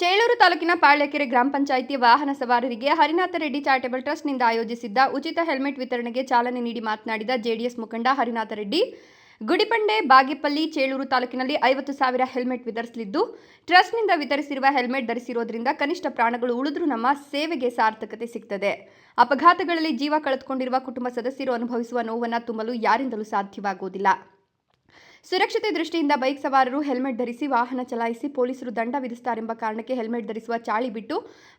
ಚೇಳೂರು ತಾಲೂಕಿನ ಪಾಳ್ಯಕೆರೆ ಗ್ರಾಮ ಪಂಚಾಯಿತಿ ವಾಹನ ಸವಾರರಿಗೆ ಹರಿನಾಥ ರೆಡ್ಡಿ ಚಾರಿಟಬಲ್ ಟ್ರಸ್ಟ್ನಿಂದ ಆಯೋಜಿಸಿದ್ದ ಉಚಿತ ಹೆಲ್ಮೆಟ್ ವಿತರಣೆಗೆ ಚಾಲನೆ ನೀಡಿ ಮಾತನಾಡಿದ ಜೆಡಿಎಸ್ ಮುಖಂಡ ಹರಿನಾಥ ರೆಡ್ಡಿ, ಗುಡಿಪಂಡೆ ಬಾಗೇಪಲ್ಲಿ ಚೇಳೂರು ತಾಲೂಕಿನಲ್ಲಿ ಐವತ್ತು ಸಾವಿರ ಹೆಲ್ಮೆಟ್ ವಿತರಿಸಲಿದ್ದು, ಟ್ರಸ್ಟ್ನಿಂದ ವಿತರಿಸಿರುವ ಹೆಲ್ಮೆಟ್ ಧರಿಸಿರೋದ್ರಿಂದ ಕನಿಷ್ಠ ಪ್ರಾಣಗಳು ಉಳಿದ್ರೂ ನಮ್ಮ ಸೇವೆಗೆ ಸಾರ್ಥಕತೆ ಸಿಗ್ತದೆ. ಅಪಘಾತಗಳಲ್ಲಿ ಜೀವ ಕಳೆದುಕೊಂಡಿರುವ ಕುಟುಂಬ ಸದಸ್ಯರು ಅನುಭವಿಸುವ ನೋವನ್ನು ತುಂಬಲು ಯಾರಿಂದಲೂ ಸಾಧ್ಯವಾಗುವುದಿಲ್ಲ. ಸುರಕ್ಷತೆ ದೃಷ್ಟಿಯಿಂದ ಬೈಕ್ ಸವಾರರು ಹೆಲ್ಮೆಟ್ ಧರಿಸಿ ವಾಹನ ಚಲಾಯಿಸಿ ಪೊಲೀಸರು ದಂಡ ವಿಧಿಸ್ತಾರೆಂಬ ಕಾರಣಕ್ಕೆ ಹೆಲ್ಮೆಟ್ ಧರಿಸುವ ಚಾಳಿ ಬಿಟ್ಟು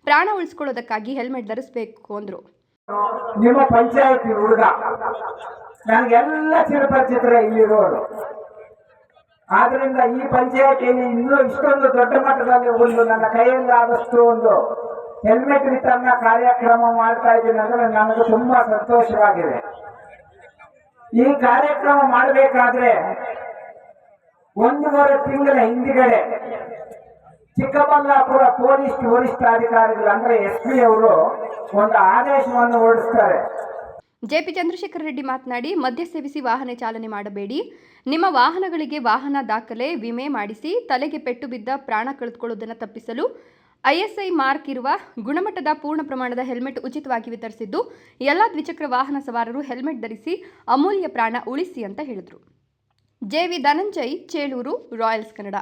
ಪ್ರಾಣ ಉಳಿಸಿಕೊಳ್ಳೋದಕ್ಕಾಗಿ ಹೆಲ್ಮೆಟ್ ಧರಿಸಬೇಕು ಅಂದರು. ನಿಮ್ಮ ಪಂಚಾಯತಿ ಹುಡುಗ, ನನಗೆಲ್ಲ ಇಲ್ಲಿರೋರು. ಆದ್ರಿಂದ ಈ ಪಂಚಾಯತಿಯಲ್ಲಿ ಇನ್ನೂ ಇಷ್ಟೊಂದು ದೊಡ್ಡ ಮಟ್ಟದಲ್ಲಿ ಒಂದು ನನ್ನ ಕೈಯಲ್ಲಾದಷ್ಟು ಒಂದು ಹೆಲ್ಮೆಟ್ ವಿತರಣಾ ಕಾರ್ಯಕ್ರಮ ಮಾಡ್ತಾ ಇದ್ದೀನಿ ಅಂದ್ರೆ ನನಗೆ ತುಂಬಾ ಸಂತೋಷವಾಗಿದೆ. ಈ ಕಾರ್ಯಕ್ರಮ ಮಾಡಬೇಕಾದ್ರೆ ಒಂದೂವರೆ ತಿಂಗಳ ಹಿಂದಿಗಡೆ ಚಿಕ್ಕಬಳ್ಳಾಪುರ ಪೊಲೀಸ್ ವರಿಷ್ಠಾಧಿಕಾರಿಗಳು ಅಂದ್ರೆ ಎಸ್ ಪಿ ಅವರು ಒಂದು ಆದೇಶವನ್ನು ಹೊರಡಿಸ್ತಾರೆ. ಜೆಪಿ ಚಂದ್ರಶೇಖರ ರೆಡ್ಡಿ ಮಾತನಾಡಿ, ಮದ್ಯ ಸೇವಿಸಿ ವಾಹನ ಚಾಲನೆ ಮಾಡಬೇಡಿ. ನಿಮ್ಮ ವಾಹನಗಳಿಗೆ ವಾಹನ ದಾಖಲೆ, ವಿಮೆ ಮಾಡಿಸಿ, ತಲೆಗೆ ಪೆಟ್ಟು ಬಿದ್ದ ಪ್ರಾಣ ಕಳೆದುಕೊಳ್ಳುವುದನ್ನು ತಪ್ಪಿಸಲು ಐಎಸ್ಐ ಮಾರ್ಕ್ ಇರುವ ಗುಣಮಟ್ಟದ ಪೂರ್ಣ ಪ್ರಮಾಣದ ಹೆಲ್ಮೆಟ್ ಉಚಿತವಾಗಿ ವಿತರಿಸಿದ್ದು, ಎಲ್ಲ ದ್ವಿಚಕ್ರ ವಾಹನ ಸವಾರರು ಹೆಲ್ಮೆಟ್ ಧರಿಸಿ ಅಮೂಲ್ಯ ಪ್ರಾಣ ಉಳಿಸಿ ಅಂತ ಹೇಳಿದರು. J V Dhananjay Chelur Royals Kannada